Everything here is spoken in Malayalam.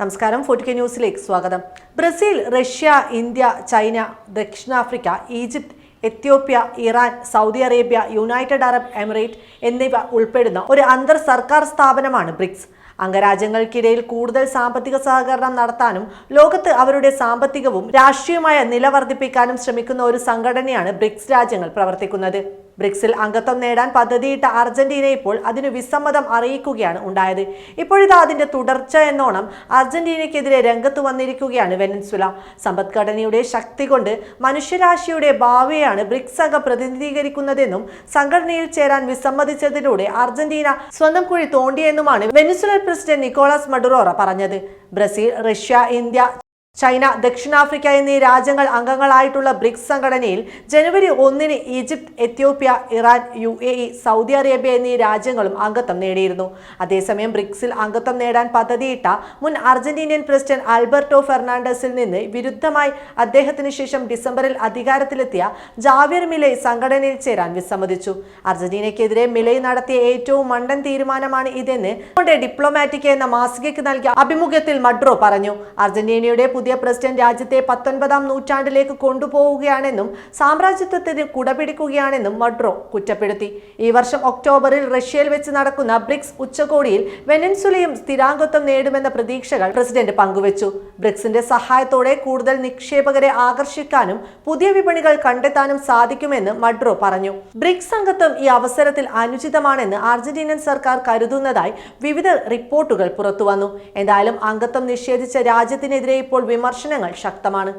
നമസ്കാരം ഫോർട്ടി കെ ന്യൂസിലേക്ക് സ്വാഗതം. ബ്രസീൽ റഷ്യ ഇന്ത്യ ചൈന ദക്ഷിണാഫ്രിക്ക Egypt Ethiopia Iran Saudi Arabia United Arab Emirate എന്നിവ ഉൾപ്പെടുന്ന ഒരു അന്തർ സർക്കാർ സ്ഥാപനമാണ് ബ്രിക്സ്. അംഗരാജ്യങ്ങൾക്കിടയിൽ കൂടുതൽ സാമ്പത്തിക സഹകരണം നടത്താനും ലോകത്ത് അവരുടെ സാമ്പത്തികവും രാഷ്ട്രീയമായ നില വർദ്ധിപ്പിക്കാനും ശ്രമിക്കുന്ന ഒരു സംഘടനയാണ് ബ്രിക്സ് രാജ്യങ്ങൾ പ്രവർത്തിക്കുന്നത്. ബ്രിക്സിൽ അംഗത്വം നേടാൻ പദ്ധതിയിട്ട അർജന്റീന ഇപ്പോൾ അതിനു വിസമ്മതം അറിയിക്കുകയാണ് ഉണ്ടായത്. ഇപ്പോഴിതാ അതിന്റെ തുടർച്ച എന്നോണം അർജന്റീനയ്ക്കെതിരെ രംഗത്ത് വന്നിരിക്കുകയാണ് വെനൻസുല. സമ്പദ്ഘടനയുടെ ശക്തി കൊണ്ട് മനുഷ്യരാശിയുടെ ഭാവിയാണ് ബ്രിക്സ് അംഗം പ്രതിനിധീകരിക്കുന്നതെന്നും സംഘടനയിൽ ചേരാൻ വിസമ്മതിച്ചതിലൂടെ അർജന്റീന സ്വന്തം കുഴി തോണ്ടിയെന്നുമാണ് വെനസുല പ്രസിഡന്റ് നിക്കോളാസ് മഡുറോറ പറഞ്ഞത്. ബ്രസീൽ റഷ്യ ഇന്ത്യ ചൈന ദക്ഷിണാഫ്രിക്ക എന്നീ രാജ്യങ്ങൾ അംഗങ്ങളായിട്ടുള്ള ബ്രിക്സ് സംഘടനയിൽ ജനുവരി ഒന്നിന് Egypt Ethiopia Iran U A E Saudi Arabia എന്നീ രാജ്യങ്ങളും അംഗത്വം നേടിയിരുന്നു. അതേസമയം ബ്രിക്സിൽ അംഗത്വം നേടാൻ പദ്ധതിയിട്ട മുൻ അർജന്റീനിയൻ പ്രസിഡന്റ് ആൽബർട്ടോ ഫെർണാണ്ടസിൽ നിന്ന് വിരുദ്ധമായി അദ്ദേഹത്തിന് ശേഷം ഡിസംബറിൽ അധികാരത്തിലെത്തിയ ജാവിയർ മിലെ സംഘടനയിൽ ചേരാൻ വിസമ്മതിച്ചു. അർജന്റീനയ്ക്കെതിരെ മിലെ നടത്തിയ ഏറ്റവും മണ്ടൻ തീരുമാനമാണ് ഇതെന്ന് ഡിപ്ലോമാറ്റിക് എന്ന മാസികയ്ക്ക് നൽകിയ അഭിമുഖ്യത്തിൽ മഡ്രോ പറഞ്ഞു. അർജന്റീനയുടെ പുതിയ പ്രസിഡന്റ് രാജ്യത്തെ പത്തൊൻപതാം നൂറ്റാണ്ടിലേക്ക് കൊണ്ടുപോവുകയാണെന്നും സാമ്രാജ്യത്വത്തിന് കുടപിടിക്കുകയാണെന്നും മഡ്രോ കുറ്റപ്പെടുത്തി. ഈ വർഷം ഒക്ടോബറിൽ റഷ്യയിൽ വെച്ച് നടക്കുന്ന ബ്രിക്സ് ഉച്ചകോടിയിൽ വെനൻസുലയും സ്ഥിരാംഗത്വം നേടുമെന്ന പ്രതീക്ഷകൾ പ്രസിഡന്റ് പങ്കുവച്ചു. ബ്രിക്സിന്റെ സഹായത്തോടെ കൂടുതൽ നിക്ഷേപകരെ ആകർഷിക്കാനും പുതിയ വിപണികൾ കണ്ടെത്താനും സാധിക്കുമെന്ന് മഡ്രോ പറഞ്ഞു. ബ്രിക്സ് അംഗത്വം ഈ അവസരത്തിൽ അനുചിതമാണെന്ന് അർജന്റീനൻ സർക്കാർ കരുതുന്നതായി വിവിധ റിപ്പോർട്ടുകൾ പുറത്തുവന്നു. എന്തായാലും അംഗത്വം നിഷേധിച്ച രാജ്യത്തിനെതിരെ ഇപ്പോൾ വിമർശനങ്ങൾ ശക്തമാണ്